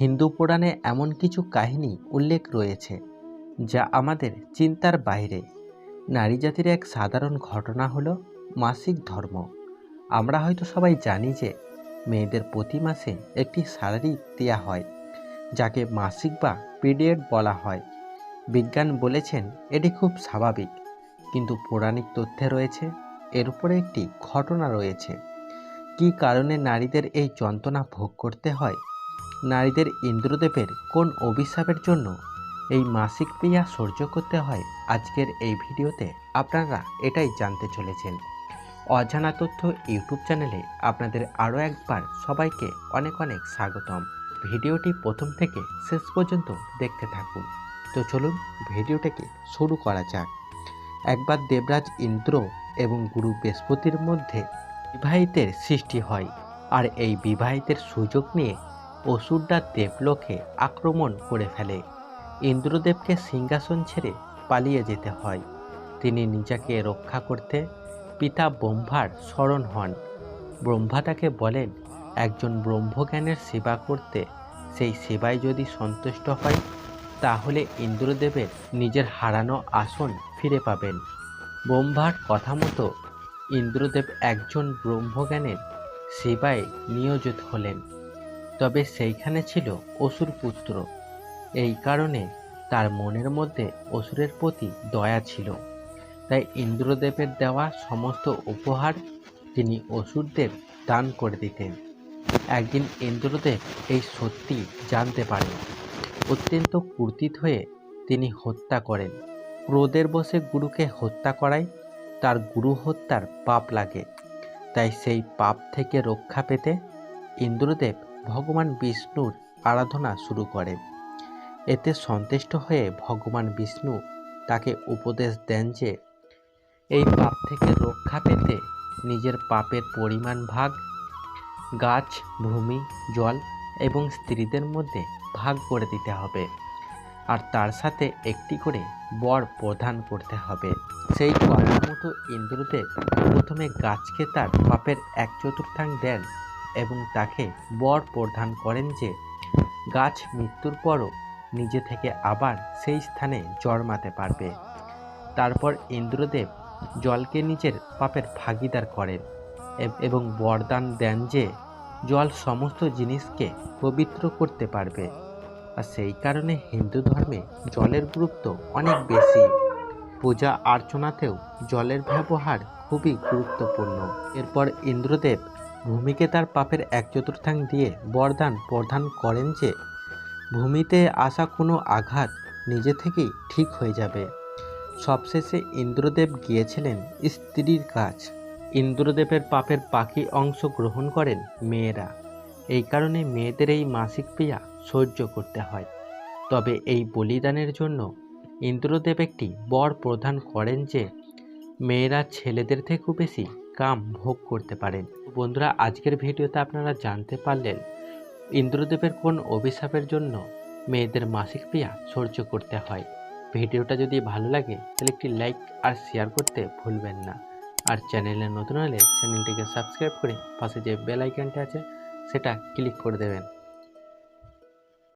হিন্দু পুরাণে এমন কিছু কাহিনী উল্লেখ রয়েছে, যা আমাদের চিন্তার বাইরে। নারী জাতির এক সাধারণ ঘটনা হলো মাসিক ধর্ম। আমরা হয়তো সবাই জানি যে মেয়েদের প্রতি মাসে একটি শারীরিক দেয়া হয়, যাকে মাসিক বা পিরিয়ড বলা হয়। বিজ্ঞান বলেছেন এটি খুব স্বাভাবিক, কিন্তু পৌরাণিক তথ্যে রয়েছে এর উপরে একটি ঘটনা রয়েছে। কী কারণে নারীদের এই যন্ত্রণা ভোগ করতে হয়? নারীদের ইন্দ্রদেবের কোন অভিশাপের জন্য এই মাসিক ক্রিয়া সহ্য করতে হয় আজকের এই ভিডিওতে আপনারা এটাই জানতে চলেছেন। অজানা তথ্য ইউটিউব চ্যানেলে আপনাদের আরও একবার সবাইকে অনেক অনেক স্বাগতম। ভিডিওটি প্রথম থেকে শেষ পর্যন্ত দেখতে থাকুন। তো চলুন ভিডিওটাকে শুরু করা যাক। একবার দেবরাজ ইন্দ্র এবং গুরু বৃহস্পতির মধ্যে বিবাহিতের সৃষ্টি হয় আর এই বিবাহিতের সুযোগ নিয়ে অসুররা দেবলোকে আক্রমণ করে ফেলে। ইন্দ্রদেবকে সিংহাসন ছেড়ে পালিয়ে যেতে হয়। তিনি নিজেকে রক্ষা করতে পিতা ব্রহ্মার স্মরণ হন। ব্রহ্মা তাকে বলেন, একজন ব্রহ্মজ্ঞানের সেবা করতে সেই সেবায় যদি সন্তুষ্ট হয়, তাহলে ইন্দ্রদেবের নিজের হারানো আসন ফিরে পাবেন। ব্রহ্মার কথা মতো ইন্দ্রদেব একজন ব্রহ্মজ্ঞানের সেবায় নিয়োজিত হলেন। তবে সেইখানে ছিল অসুর পুত্র। এই কারণে তার মনের মধ্যে অসুরের প্রতি দয়া ছিল। তাই ইন্দ্রদেবের দেওয়া সমস্ত উপহার তিনি অসুরদের দান করে দিতেন। একদিন ইন্দ্রদেব এই সত্যি জানতে পারেন। অত্যন্ত কুর্তিত হয়ে তিনি হত্যা করেন। ক্রোধের বসে গুরুকে হত্যা করায় তার গুরু হত্যার পাপ লাগে। তাই সেই পাপ থেকে রক্ষা পেতে ইন্দ্রদেব ভগবান বিষ্ণুর আরাধনা শুরু করেন এতে সন্তুষ্ট হয়ে ভগবান বিষ্ণু তাকে উপদেশ দেন যে, এই পাপ থেকে রক্ষা পেতে নিজের পাপের পরিমাণ ভাগ, গাছ, ভূমি, জল এবং স্ত্রীদের মধ্যে ভাগ করে দিতে হবে। আর তার সাথে একটি করে বর প্রদান করতে হবে। সেই কথা মতো ইন্দ্রদেব প্রথমে গাছকে তার পাপের এক চতুর্থাংশ দেন। এবং তাকে বর প্রদান করেন যে, গাছ মৃত্যুর পরও নিজে থেকে আবার সেই স্থানে জন্মাতে পারবে। তারপর ইন্দ্রদেব জলকে নিজের পাপের ভাগিদার করেন এবং বরদান দেন যে, জল সমস্ত জিনিসকে পবিত্র করতে পারবে। আর সেই কারণে হিন্দু ধর্মে জলের গুরুত্ব অনেক বেশি। পূজা অর্চনাতেও জলের ব্যবহার খুবই গুরুত্বপূর্ণ। এরপর ইন্দ্রদেব ভূমিকে তার পাপের এক চতুর্থাংশ দিয়ে বরদান প্রদান করেন যে, ভূমিতে আসা কোনো আঘাত নিজে থেকেই ঠিক হয়ে যাবে। সবশেষে ইন্দ্রদেব গিয়েছিলেন স্ত্রীর কাজ ইন্দ্রদেবের পাপের পাখি অংশ গ্রহণ করেন মেয়েরা। এই কারণে মেয়েদের এই মাসিক ক্রিয়া সহ্য করতে হয়। তবে এই বলিদানের জন্য ইন্দ্রদেব একটি বর প্রদান করেন যে, মেয়েরা ছেলেদের থেকেও বেশি কাম ভোগ করতে পারেন। বন্ধুরা, আজকের ভিডিওতে আপনারা জানতে পারলেন ইন্দ্রদেবের কোন অভিশাপের জন্য মেয়েদের মাসিক ক্রিয়া সহ্য করতে হয়। ভিডিওটা যদি ভালো লাগে, তাহলে একটি লাইক আর শেয়ার করতে ভুলবেন না। আর চ্যানেলে নতুন হলে চ্যানেলটিকে সাবস্ক্রাইব করে পাশে যে বেল আইকনটা আছে, সেটা ক্লিক করে দেবেন।